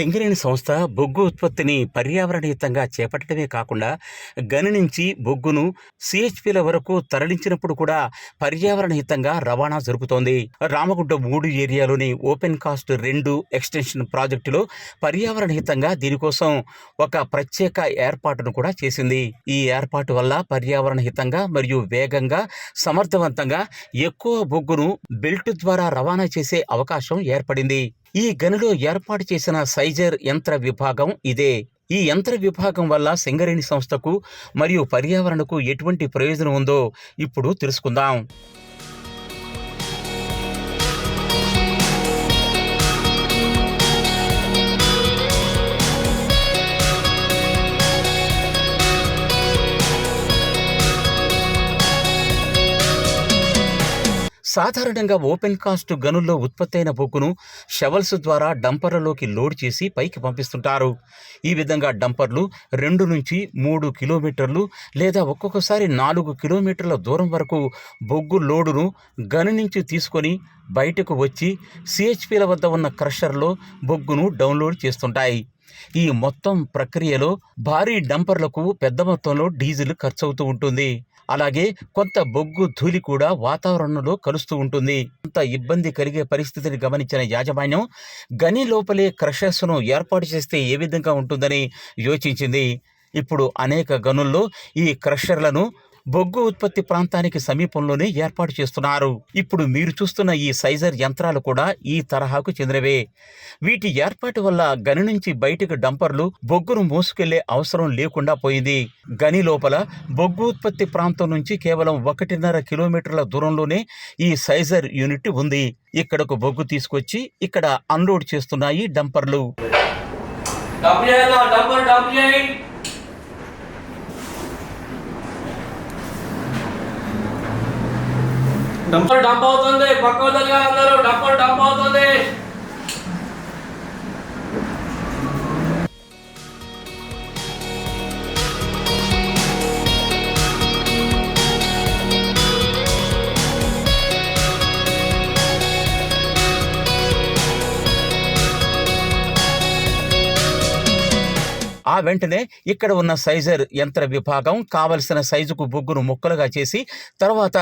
సింగరేణి సంస్థ బొగ్గు ఉత్పత్తిని పర్యావరణహితంగా చేపట్టడమే కాకుండా గని నుంచి బొగ్గును సిహెచ్పిల వరకు తరలించినప్పుడు కూడా పర్యావరణహితంగా రవాణా జరుపుతోంది. రామగుండ మూడు ఏరియాలోని ఓపెన్ కాస్ట్ రెండు ఎక్స్టెన్షన్ ప్రాజెక్టులో పర్యావరణహితంగా దీనికోసం ఒక ప్రత్యేక ఏర్పాటును కూడా చేసింది. ఈ ఏర్పాటు వల్ల పర్యావరణహితంగా మరియు వేగంగా సమర్థవంతంగా ఎక్కువ బొగ్గును బెల్ట్ ద్వారా రవాణా చేసే అవకాశం ఏర్పడింది. ఈ గనిలో ఏర్పాటు చేసిన సైజర్ యంత్ర విభాగం ఇదే. ఈ యంత్ర విభాగం వల్ల సింగరేణి సంస్థకు మరియు పర్యావరణకు ఎటువంటి ప్రయోజనం ఉందో ఇప్పుడు తెలుసుకుందాం. సాధారణంగా ఓపెన్ కాస్ట్ గనుల్లో ఉత్పత్తి అయిన బొగ్గును షవల్స్ ద్వారా డంపర్లలోకి లోడ్ చేసి పైకి పంపిస్తుంటారు. ఈ విధంగా డంపర్లు రెండు నుంచి మూడు కిలోమీటర్లు లేదా ఒక్కొక్కసారి నాలుగు కిలోమీటర్ల దూరం వరకు బొగ్గు లోడును గని నుంచి తీసుకొని బయటకు వచ్చి సిహెచ్పిల వద్ద ఉన్న క్రషర్లో బొగ్గును డౌన్లోడ్ చేస్తుంటాయి. ఈ మొత్తం ప్రక్రియలో భారీ డంపర్లకు పెద్ద మొత్తంలో డీజిల్ ఖర్చవుతూ ఉంటుంది. అలాగే కొంత బొగ్గు ధూళి కూడా వాతావరణంలో కలుస్తూ ఉంటుంది. కొంత ఇబ్బంది కలిగే పరిస్థితిని గమనించిన యాజమాన్యం గని లోపలే క్రషర్స్ను ఏర్పాటు చేస్తే ఏ విధంగా ఉంటుందని యోచించింది. ఇప్పుడు అనేక గనుల్లో ఈ క్రషర్లను బొగ్గు ఉత్పత్తి ప్రాంతానికి సమీపంలోనే ఏర్పాటు చేస్తున్నారు. ఇప్పుడు మీరు చూస్తున్న ఈ సైజర్ యంత్రాలు కూడా ఈ తరహాకు చెందినవే. వీటి ఏర్పాటు వల్ల గని నుంచి బయటకు డంపర్లు బొగ్గును మోసుకెళ్ళే అవసరం లేకుండా పోయింది. గని లోపల బొగ్గు ఉత్పత్తి ప్రాంతం నుంచి కేవలం ఒకటిన్నర కిలోమీటర్ల దూరంలోనే ఈ సైజర్ యూనిట్ ఉంది. ఇక్కడకు బొగ్గు తీసుకొచ్చి ఇక్కడ అన్లోడ్ చేస్తున్నాయి డంపర్లు. డబ్బు చేయాలి డబ్బులు డబ్బు అవుతుంది పక్క వదిలిగా అందరూ డబ్బులు డబ్బు అవుతుంది. ఆ వెంటనే ఇక్కడ ఉన్న సైజర్ యంత్ర విభాగం కావలసిన సైజుకు బొగ్గును ముక్కలుగా చేసి తర్వాత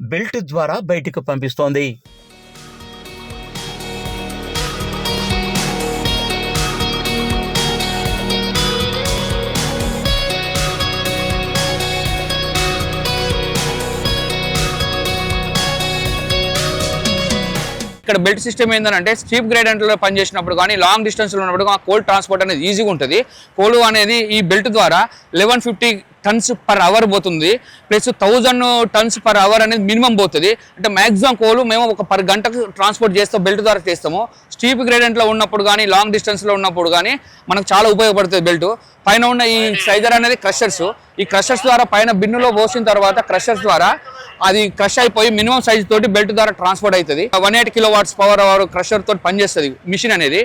బెల్ట్ ద్వారా బయటికి పంపిస్తోంది. ఇక్కడ బెల్ట్ సిస్టమ్ ఏంటంటే స్టీప్ గ్రేడెంట్లో పనిచేసినప్పుడు కానీ లాంగ్ డిస్టెన్స్లో ఉన్నప్పుడు ఆ కోల్డ్ ట్రాన్స్పోర్ట్ అనేది ఈజీగా ఉంటుంది. కోల్ అనేది ఈ బెల్ట్ ద్వారా eleven fifty tons per hour పోతుంది. Plus thousand tons per hour అనేది మినిమం పోతుంది. అంటే మాక్సిమం కోలు మేము ఒక పర్ గంటకు ట్రాన్స్పోర్ట్ చేస్తాం బెల్ట్ ద్వారా చేస్తాము. స్టీప్ గ్రేడెంట్లో ఉన్నప్పుడు కానీ లాంగ్ డిస్టెన్స్లో ఉన్నప్పుడు కానీ మనకు చాలా ఉపయోగపడుతుంది బెల్ట్ పైన ఉన్న ఈ సైజర్ అనేది క్రషర్స్ ఈ క్రషర్స్ ద్వారా పైన బిన్నులో పోసిన తర్వాత క్రషర్స్ ద్వారా అది క్రష్ అయిపోయి మినిమం సైజ్ తోటి బెల్ట్ ద్వారా ట్రాన్స్పోర్ట్ అవుతుంది. One eight kilo watts power hour crusher తోటి పనిచేస్తుంది మిషన్ అనేది.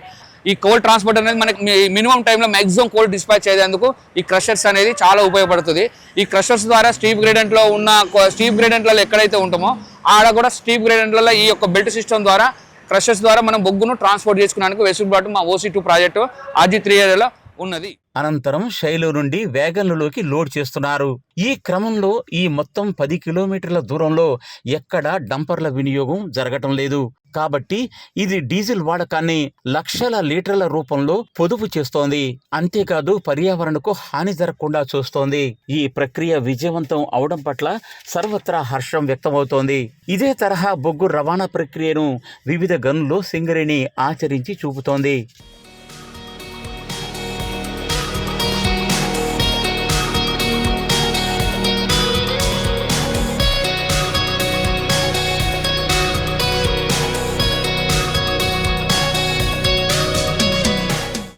ఈ కోల్డ్ ట్రాన్స్పోర్ట్ అనేది మనకి మినిమం టైంలో మ్యాక్సిమం కోల్డ్ డిస్పాచ్ చేసేందుకు ఈ క్రషర్స్ అనేది చాలా ఉపయోగపడుతుంది. ఈ క్రషర్స్ ద్వారా స్టీప్ గ్రేడెంట్లో ఉన్న స్టీప్ గ్రేడెంట్లలో ఎక్కడైతే ఉంటామో ఆడ కూడా స్టీప్ గ్రేడెంట్లలో ఈ యొక్క బెల్ట్ సిస్టమ్ ద్వారా క్రషర్స్ ద్వారా మనం బొగ్గును ట్రాన్స్పోర్ట్ చేసుకునేందుకు వెసులుబాటు మా OC two project RG three ఏరియాలో ఉన్నది. అనంతరం శైలు నుండి వేగన్లలోకి లోడ్ చేస్తున్నారు. ఈ క్రమంలో ఈ మొత్తం పది కిలోమీటర్ల దూరంలో ఎక్కడా డంపర్ల వినియోగం జరగటం లేదు. కాబట్టి ఇది డీజిల్ వాడకాన్ని లక్షల లీటర్ల రూపంలో పొదుపు చేస్తోంది. అంతేకాదు పర్యావరణకు హాని జరగకుండా చూస్తోంది. ఈ ప్రక్రియ విజయవంతం అవడం పట్ల సర్వత్రా హర్షం వ్యక్తమవుతోంది. ఇదే తరహా బొగ్గు రవాణా ప్రక్రియను వివిధ గనుల్లో సింగరేణి ఆచరించి చూపుతోంది.